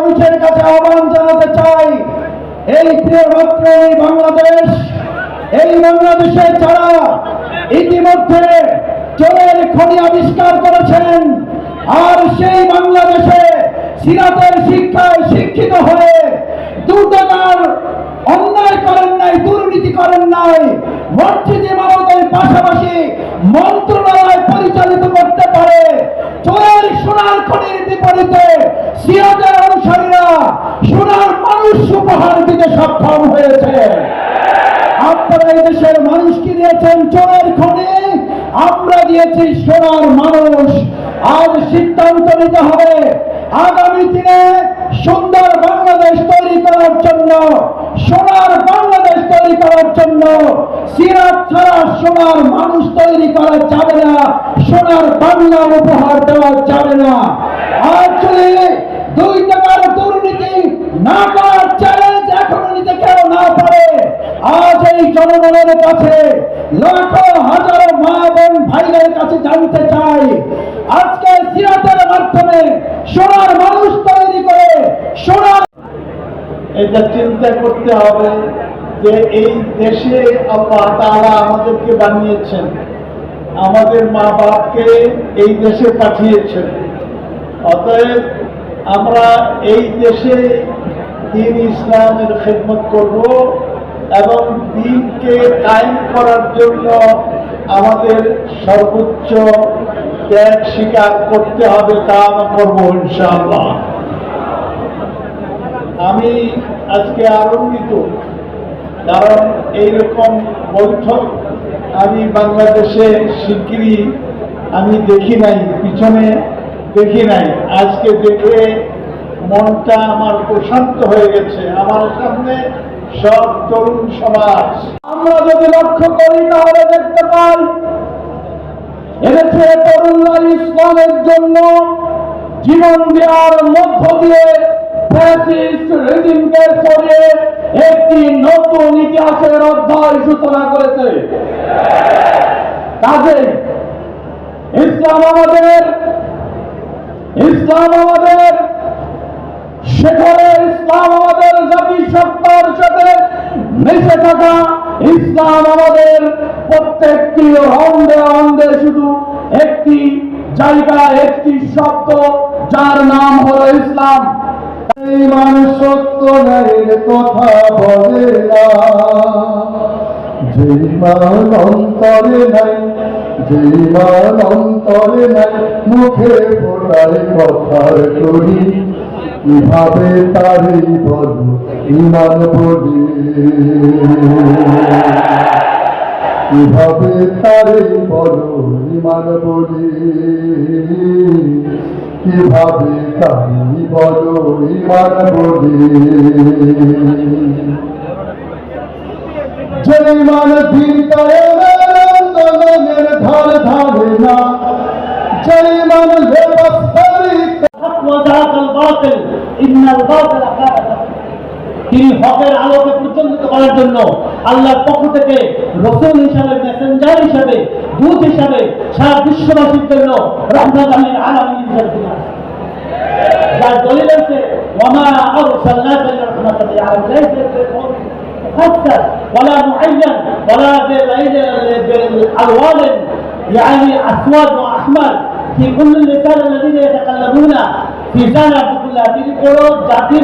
মানুষের কাছে আহ্বান জানাতে চাই, এই প্রিয় মাত্র এই বাংলাদেশ, এই বাংলাদেশে যারা ইতিমধ্যে চোরের খনি আবিষ্কার করেছেন, আর সেই বাংলাদেশে সিরাতের শিক্ষায় শিক্ষিত হয়ে দুর্দগার অন্যায় করেন নাই, দুর্নীতি করেন নাই, মসজিদ ইমামতের পাশাপাশি মন্ত্রণালয় পরিচালিত সোনার খনির বিপরীতে সিরাজের অনুসারীরা সোনার মানুষ উপহার দিতে সক্ষম হয়েছে। আপনারা এই দেশের মানুষকে দিয়েছেন চোরের খনি, আমরা দিয়েছি সোনার মানুষ। আজ সিদ্ধান্ত নিতে হবে, আগামী দিনে সুন্দর বাংলাদেশ তৈরি করার জন্য সোনার বাংলাদেশ তৈরি করার জন্য সিরাত ছাড়া সোনার মানুষ তৈরি করা যাবে না, সোনার বাংলা উপহার দেওয়া যাবে না। যদি দুই টাকার দুর্নীতি না করার চ্যালেঞ্জ এখনও নিতে কেউ না পারে, আজ এই জনগণের কাছে লাখো হাজারো মা বোন ভাইদের কাছে জানতে চাই, আজকে সিরাতের মাধ্যমে সোনার মানুষ এটা চিন্তা করতে হবে যে এই দেশে আল্লাহ তাআলা আমাদেরকে বানিয়েছেন। আমাদের মা বাপকে এই দেশে পাঠিয়েছেন। অতএব আমরা এই দেশে দিন ইসলামের খেদমত করব এবং দিনকে কায়েম করার জন্য আমাদের সর্বোচ্চ ত্যাগ স্বীকার করতে হবে তা আমরা করব ইনশাআল্লাহ। আমি আজকে আনন্দিত, কারণ এইরকম বৈঠক আমি বাংলাদেশে শিগগিরই আমি দেখি নাই, পিছনে দেখি নাই। আজকে দেখে মনটা আমার প্রশান্ত হয়ে গেছে, আমার সামনে সব তরুণ সমাজ। আমরা যদি লক্ষ্য করি, তাহলে দেখতে পাই এদেশে তরুণরা ইসলামের জন্য জীবন দেওয়ার মধ্য দিয়ে একটি নতুন ইতিহাসের অধ্যায় সূচনা করেছে কাজে ইসলাম আমাদের ইসলাম আমাদের সেখানে ইসলাম আমাদের জাতিসত্তার সাথে মিশে থাকা ইসলাম আমাদের প্রত্যেকটি অন্ধে অন্ধে শুধু একটি জায়গা, একটি শব্দ, যার নাম হলো ইসলাম। এই মানুষ সত্য ন্যায়ের কথা বলে না। যেই মান অন্তরে নাই যেই মান অন্তরে নাই, মুখে ফোটায় কথার করি কীভাবে তারই বল ইমান বলি? কীভাবে তারই বল ইমান বলি? কীভাবে কাহি বলো ইমান বলে। যে ইমান দিন আন্দোলনের ধার ধারে না। যে ইমান লেবাস করি হাক ওয়া দাল ইন্নাল বাতিল তিনি হকের আলোকে প্রজ্বলিত করার জন্য আল্লাহর পক্ষ থেকে রসুল হিসাবে মেসেঞ্জার হিসাবে দূত হিসাবে সারা বিশ্ববাসীর জন্য রহমত আলীর আলমী হিসাবে তিনি আসেন। যার দলিল আছে ওমা আরসালনাকা ইল্লা রাহমাতাল লিল আলামিন লাইসা বিল مخصص ولا معين ولا بالالوان يعني اسود واحمر في كل اللسان الذين يتكلمون في زان عبد الله তিনি কোনো জাতির